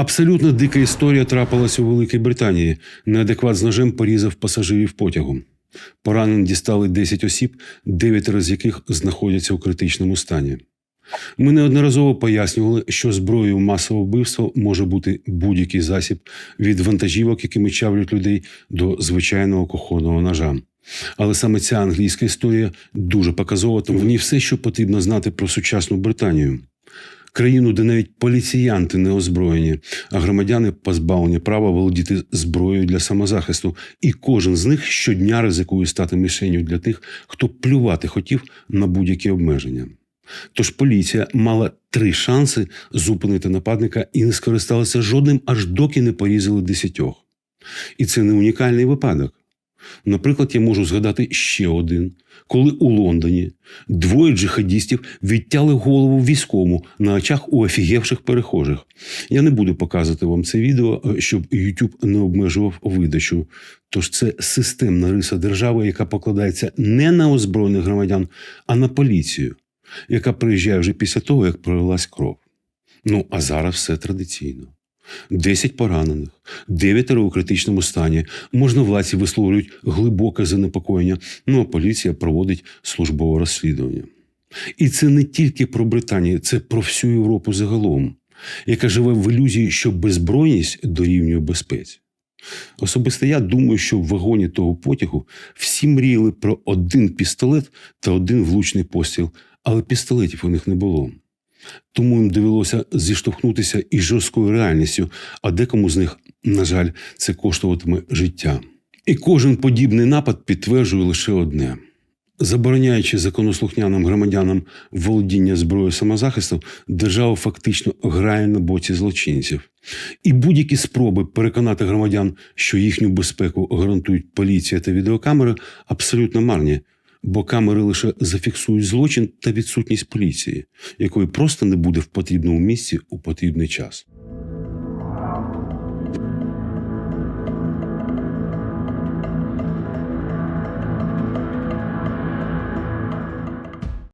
Абсолютно дика історія трапилася у Великій Британії. Неадекват з ножем порізав пасажирів потягу. Поранень дістали 10 осіб, 9 з яких знаходяться у критичному стані. Ми неодноразово пояснювали, що зброєю масового вбивства може бути будь-який засіб від вантажівок, якими чавлять людей, до звичайного кухонного ножа. Але саме ця англійська історія дуже показова, тому в ній все, що потрібно знати про сучасну Британію. Країну, де навіть поліціянти не озброєні, а громадяни позбавлені права володіти зброєю для самозахисту, і кожен з них щодня ризикує стати мішенью для тих, хто плювати хотів на будь-які обмеження. Тож поліція мала три шанси зупинити нападника і не скористалася жодним, аж доки не порізали десятьох. І це не унікальний випадок. Наприклад, я можу згадати ще один, коли у Лондоні двоє джихадістів відтяли голову військовому на очах у офігевших перехожих. Я не буду показувати вам це відео, е, щоб YouTube не обмежував видачу. Тож це системна риса держави, яка покладається не на озброєних громадян, а на поліцію, яка приїжджає вже після того, як пролилась кров. Ну а зараз все традиційно. 10 поранених, 9 у критичному стані. Можновладці висловлюють глибоке занепокоєння. Ну а поліція проводить службове розслідування. І це не тільки про Британію, це про всю Європу загалом, яка живе в ілюзії, що беззбройність дорівнює безпеці. Особисто я думаю, що в вагоні того потягу всі мріяли про один пістолет та один влучний постріл, але пістолетів у них не було. Тому їм довелося зіштовхнутися із жорсткою реальністю, а декому з них, на жаль, це коштуватиме життя. І кожен подібний напад підтверджує лише одне: забороняючи законослухняним громадянам володіння зброєю самозахисту, держава фактично грає на боці злочинців. І будь-які спроби переконати громадян, що їхню безпеку гарантують поліція та відеокамери, абсолютно марні. Бо камери лише зафіксують злочин та відсутність поліції, якої просто не буде в потрібному місці у потрібний час.